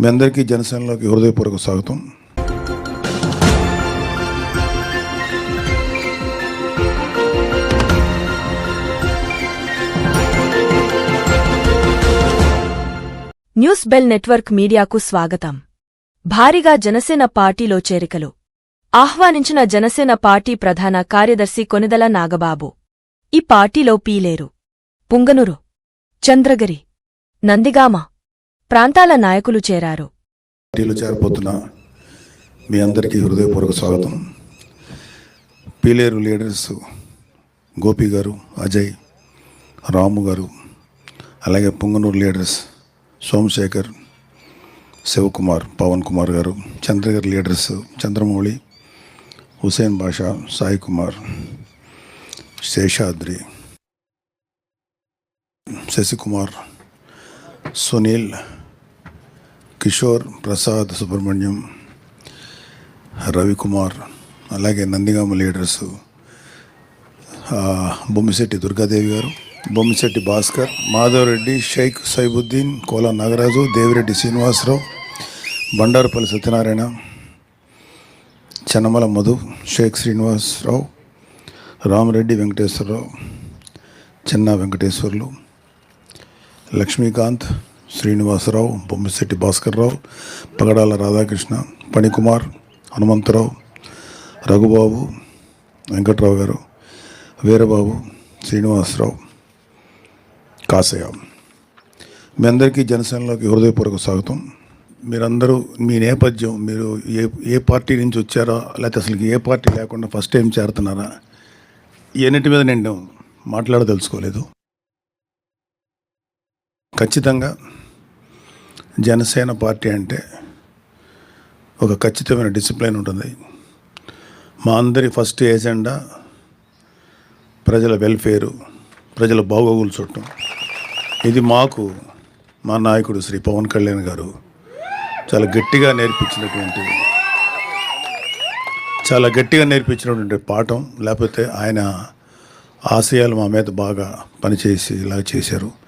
మీ అందరికీ జనసేనలోకి హృదయపూర్వక స్వాగతం. న్యూస్ బెల్ నెట్వర్క్ మీడియాకు స్వాగతం. భారీగా జనసేన పార్టీలో చేరికలు. ఆహ్వానించిన జనసేన పార్టీ ప్రధాన కార్యదర్శి కొనిదల నాగబాబు. ఈ పార్టీలో పీలేరు. పుంగనూరు. చంద్రగిరి. నందిగామ. ప్రాంతాల నాయకులు చేరారు. పార్టీలో చేరబోతున్న మీ అందరికీ హృదయపూర్వక స్వాగతం. పీలేరు లీడర్స్ గోపి గారు అజయ్ రాము గారు అలాగే పొంగనూరు లీడర్స్ సోమశేఖర్ శివకుమార్ పవన్ కుమార్ గారు చంద్రగిరి లీడర్స్ చంద్రమౌళి హుసేన్ బాషా సాయి కుమార్ శేషాద్రి శశికుమార్ సునీల్ కిషోర్ ప్రసాద్ సుబ్రహ్మణ్యం రవికుమార్ అలాగే నందిగామ లీడర్స్ బొమ్మిశెట్టి దుర్గాదేవి గారు బొమ్మిశెట్టి భాస్కర్ మాధవరెడ్డి షేక్ సైబుద్దీన్ కోలా నాగరాజు దేవిరెడ్డి శ్రీనివాసరావు బండారుపల్లి సత్యనారాయణ చెన్నమల మధు షేక్ శ్రీనివాసరావు రామరెడ్డి వెంకటేశ్వరరావు చిన్న వెంకటేశ్వర్లు లక్ష్మీకాంత్ శ్రీనివాసరావు బొమ్మిశెట్టి భాస్కర్రావు పగడాల రాధాకృష్ణ పణికుమార్ హనుమంతరావు రఘుబాబు వెంకట్రావు గారు వీరబాబు శ్రీనివాసరావు కాసయ్య మీ అందరికీ జనసేనలోకి హృదయపూర్వక స్వాగతం. మీరందరూ మీ నేపథ్యం మీరు ఏ ఏ పార్టీ నుంచి వచ్చారా లేకపోతే అసలు ఏ పార్టీ లేకుండా ఫస్ట్ టైం చేరుతున్నారా ఎన్నిటి మీద నేను మాట్లాడదలుచుకోలేదు. ఖచ్చితంగా జనసేన పార్టీ అంటే ఒక ఖచ్చితమైన డిసిప్లిన్ ఉంటుంది. మా అందరి ఫస్ట్ ఏజెండా ప్రజల వెల్ఫేరు ప్రజల బాగోగులు చూడటం. ఇది మాకు మా నాయకుడు శ్రీ పవన్ కళ్యాణ్ గారు చాలా గట్టిగా నేర్పించినటువంటి చాలా గట్టిగా నేర్పించినటువంటి పాఠం. లేకపోతే ఆయన ఆశయాలు మా మీద బాగా పనిచేసి ఇలా చేశారు.